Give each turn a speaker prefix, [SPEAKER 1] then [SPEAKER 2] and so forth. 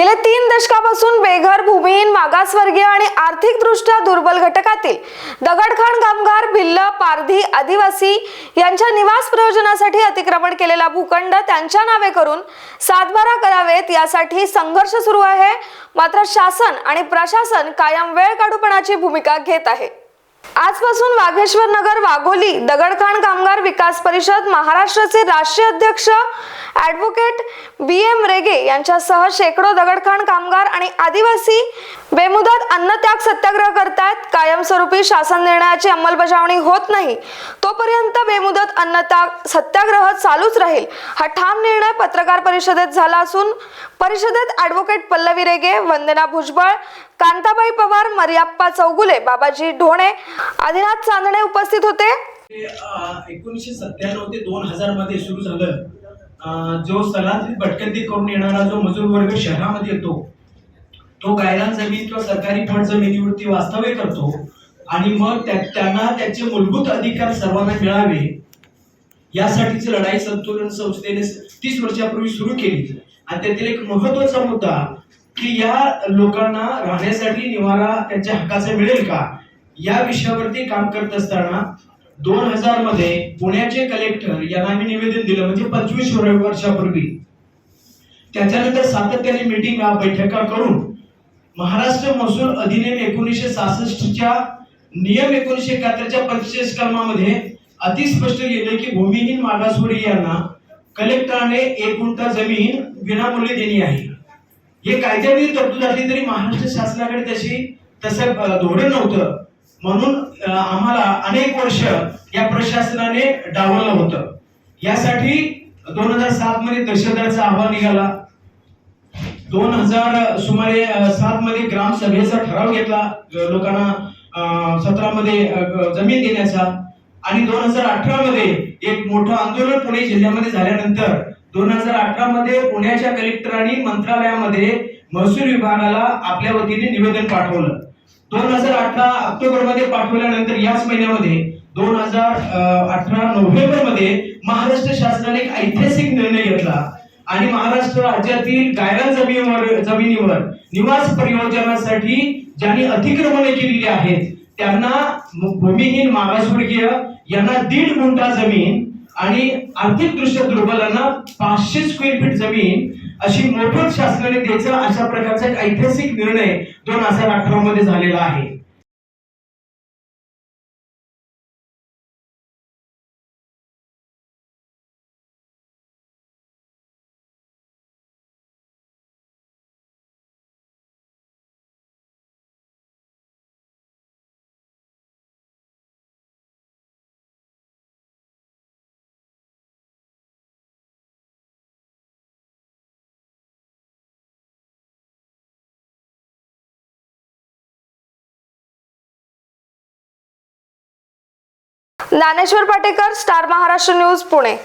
[SPEAKER 1] गेले तीन दशकापासून बेघर भूमिहीन मागासवर्गीय आणि आर्थिकदृष्ट्या दुर्बल घटकातील दगडखाण कामगार भिल्ल पारधी आदिवासी यांच्या निवास प्रयोजनासाठी अतिक्रमण केलेला भूखंड त्यांच्या नावे करून सातबारा करावेत यासाठी संघर्ष सुरू आहे. मात्र शासन आणि प्रशासन कायम वेळ काढूपणाची भूमिका घेत आहे. आजपासून वाघेश्वर नगर वाघोली दगडखाण कामगार विकास परिषद महाराष्ट्राचे राष्ट्रीय अध्यक्ष ॲडव्होकेट बी एम रेगे यांच्यासह शेकडो दगडखाण कामगार आणि आदिवासी बेमुदत अन्नत्याग सत्याग्रह करतायत. कायमस्वरूपी शासन निर्णयाची अंमलबजावणी होत नाही. तोपर्यंत बेमुदत अन्नत्याग सत्याग्रह चालूच राहील. हा ठाम निर्णय पत्रकार परिषदेत झाला असून परिषदेत ॲडव्होकेट पल्लवी रेगे वंदना भुजबळ कांताबाई पवार मरियाप्पा चौगुले बाबाजी ढोणे आदिनाथ चांदणे उपस्थित होते.
[SPEAKER 2] एकोणीसशे सत्त्याण्णव ते दोन हजारमध्ये सुरू झालं. जो स्थलांतरित भटकंती करून येणारा जो मजूर वर्ग शहरामध्ये येतो तो गायरान जमीन किंवा सरकारी फंड जमिनीवरती वास्तव्य करतो आणि मग त्यांना त्याचे मूलभूत अधिकार सर्वांना मिळावे यासाठीची लढाई संतुलन संस्थेने तीस वर्षापूर्वी सुरू केली. आणि त्यातील एक महत्त्वाचा मुद्दा की या लोकांना राहण्यासाठी निवारा त्यांच्या हक्काचा मिळेल का? या विषयावरती काम करत असताना दोन हजारमध्ये पुण्याचे कलेक्टर यांना आम्ही निवेदन दिलं म्हणजे पंचवीस वर्षापूर्वी. त्याच्यानंतर सातत्याने मिटिंग बैठका करून महाराष्ट्र महसूल अधिनियम एकोणीसशे सहासष्टच्या नियम एकोणीसशे एकाहत्तरच्या पंचेचाळीस कलमामध्ये अतिस्पष्ट लिहिले की भूमिहीन मागासवर्गीय यांना कलेक्टराने एक गुंठा जमीन विनामूल्य देणी आहे. हे कायद्याने तरतूद असली तरी महाराष्ट्र शासनाकडे तशी तसं धोरण नव्हतं. म्हणून आम्हाला अनेक वर्ष या प्रशासनाने डावललं होतं. यासाठी दोन हजार सात मध्ये दहशतदाराचा अहवाल निघाला. दोन हजार सुमारे सात मध्ये ग्रामसभेचा ठराव घेतला. लोकांना सतरामध्ये जमीन देण्याचा. आणि दोन हजार अठरा मध्ये एक मोठं आंदोलन पुणे जिल्ह्यामध्ये झाल्यानंतर दोन हजार अठरा मध्ये पुण्याच्या कलेक्टरांनी मंत्रालयामध्ये महसूल विभागाला आपल्या वतीने निवेदन पाठवलं. दोन हजार अठरा ऑक्टोबरमध्ये पाठवल्यानंतर याच महिन्यामध्ये दोन हजार अठरा नोव्हेंबरमध्ये महाराष्ट्र शासनाने एक ऐतिहासिक निर्णय घेतला आणि महाराष्ट्र राज्यातील गायरान जमिनीवर जमिनीवर निवास परियोजनासाठी ज्यांनी अतिक्रमणे केलेली आहेत त्यांना भूमिहीन मागासवर्गीय यांना दीड गुंठा जमीन आणि आर्थिक दृष्ट्या दुर्बलांना पाचशे स्क्वेअर फीट जमीन अशी मोफत शासनाने द्यायचा अशा प्रकारचा एक ऐतिहासिक निर्णय दोन हजार अठरा मध्ये झालेला आहे.
[SPEAKER 1] Dnyaneshwar Patekar star Maharashtra news Pune.